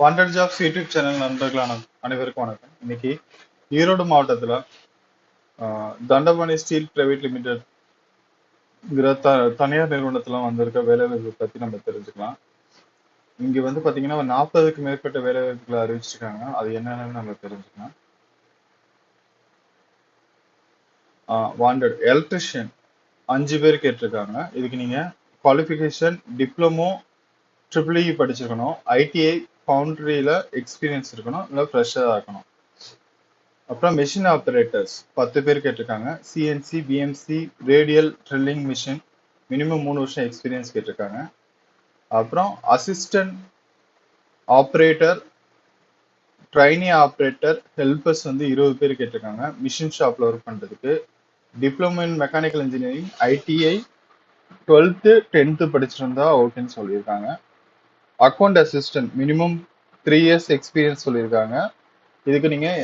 Wanted jobs YouTube channel நண்பர்களான அனைவருக்கும் வணக்கம். இன்னைக்கு ஈரோடு மாவட்டத்தில் தண்டபாணி ஸ்டீல் பிரைவேட் லிமிடெட் த தனியார் நிறுவனத்தில் வந்திருக்க வேலைவாய்ப்பு பற்றி நம்ம தெரிஞ்சுக்கலாம். இங்கே வந்து பார்த்தீங்கன்னா நாற்பதுக்கு மேற்பட்ட வேலைவாய்ப்புகளை அறிவிச்சிருக்காங்க. அது என்னென்னு நம்ம தெரிஞ்சுக்கலாம். வாண்டட் எலக்ட்ரிஷியன் அஞ்சு பேர் கேட்டிருக்காங்க. இதுக்கு நீங்கள் குவாலிஃபிகேஷன் டிப்ளமோ ட்ரிபிள் இ படிச்சிருக்கணும். ஐடிஐ ஃபவுண்ட்ரியில் எக்ஸ்பீரியன்ஸ் இருக்கணும் இல்லை ஃப்ரெஷ்ஷாக இருக்கணும். அப்புறம் மிஷின் ஆப்ரேட்டர்ஸ் பத்து பேர் கேட்டிருக்காங்க. CNC PMC radial drilling machine minimum மூணு வருஷம் எக்ஸ்பீரியன்ஸ் கேட்டிருக்காங்க. அப்புறம் assistant operator trainee operator helpers வந்து இருபது பேர் கேட்டிருக்காங்க. மிஷின் ஷாப்பில் ஒர்க் பண்ணுறதுக்கு diploma in mechanical engineering ITI twelfth tenth படிச்சிருந்தா ஓகேன்னு சொல்லியிருக்காங்க. Account assistant minimum three years experience சொல்லியிருக்காங்க. இதுக்கு நீங்கள்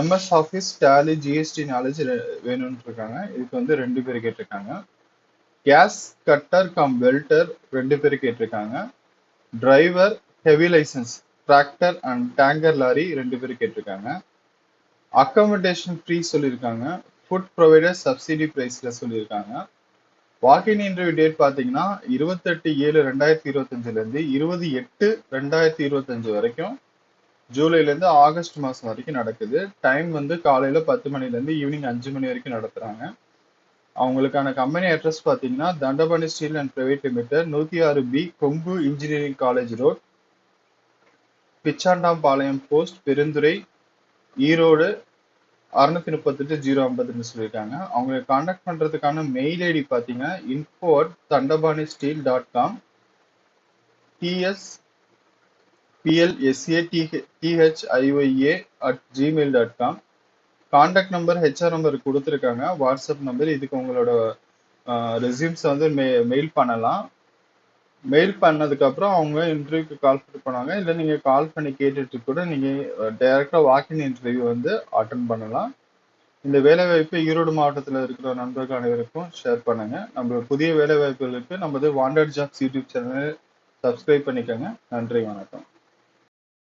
MS Office Tally GST knowledge வேணும்னு இருக்காங்க இதுக்கு வந்து ரெண்டு பேர் கேட்டிருக்காங்க. கேஸ் கட்டர் கம் வெல்டர் ரெண்டு பேர் கேட்டிருக்காங்க. Driver heavy licence tractor and tanker lorry ரெண்டு பேர் கேட்டிருக்காங்க. அக்கமடேஷன் ஃப்ரீ சொல்லியிருக்காங்க. ஃபுட் ப்ரொவைடர் சப்சிடி ப்ரைஸில் சொல்லியிருக்காங்க. வாக்கின் இன்டர்வியூ டேட் பார்த்தீங்கன்னா இருபத்தெட்டு ஏழு ரெண்டாயிரத்தி இருபத்தஞ்சுலேருந்து இருபது எட்டு ரெண்டாயிரத்தி இருபத்தஞ்சு வரைக்கும் ஜூலைலேருந்து ஆகஸ்ட் மாதம் வரைக்கும் நடக்குது. டைம் வந்து காலையில் பத்து மணிலேருந்து ஈவினிங் அஞ்சு மணி வரைக்கும் நடத்துகிறாங்க அவங்களுக்கான கம்பெனி அட்ரஸ் பார்த்தீங்கன்னா Dandapani steel and private limited நூற்றி ஆறு B Kongu engineering college road Pichandampalayam post Perundurai Erode அறுநூத்தி முப்பத்தெட்டு ஜீரோ ஐம்பதுன்னு சொல்லியிருக்காங்க. அவங்களை காண்டாக்ட் பண்றதுக்கான மெயில் ஐடி பார்த்தீங்கன்னா info at Dandapani steel dot com DS PLSA DHIYA at Gmail dot com contact number HR number கொடுத்துருக்காங்க. வாட்ஸ்அப் நம்பர் இதுக்கு உங்களோட ரெசியூம்ஸை வந்து மெ மெயில் பண்ணலாம். மெயில் பண்ணதுக்கப்புறம் அவங்க இன்டர்வியூக்கு கால் பண்ணுவாங்க இல்லை நீங்கள் கால் பண்ணி கேட்டுட்டு கூட நீங்கள் டைரெக்டாக வாக்கின் இன்டர்வியூ வந்து அட்டன் பண்ணலாம். இந்த வேலைவாய்ப்பு ஈரோடு மாவட்டத்தில் இருக்கிற நண்பர்கள் அனைவருக்கும் ஷேர் பண்ணுங்கள் நம்ம புதிய வேலைவாய்ப்புகளுக்கு நமது வாண்டட் ஜாப்ஸ் யூடியூப் சேனலை சப்ஸ்கிரைப் பண்ணிக்கோங்க. நன்றி வணக்கம்.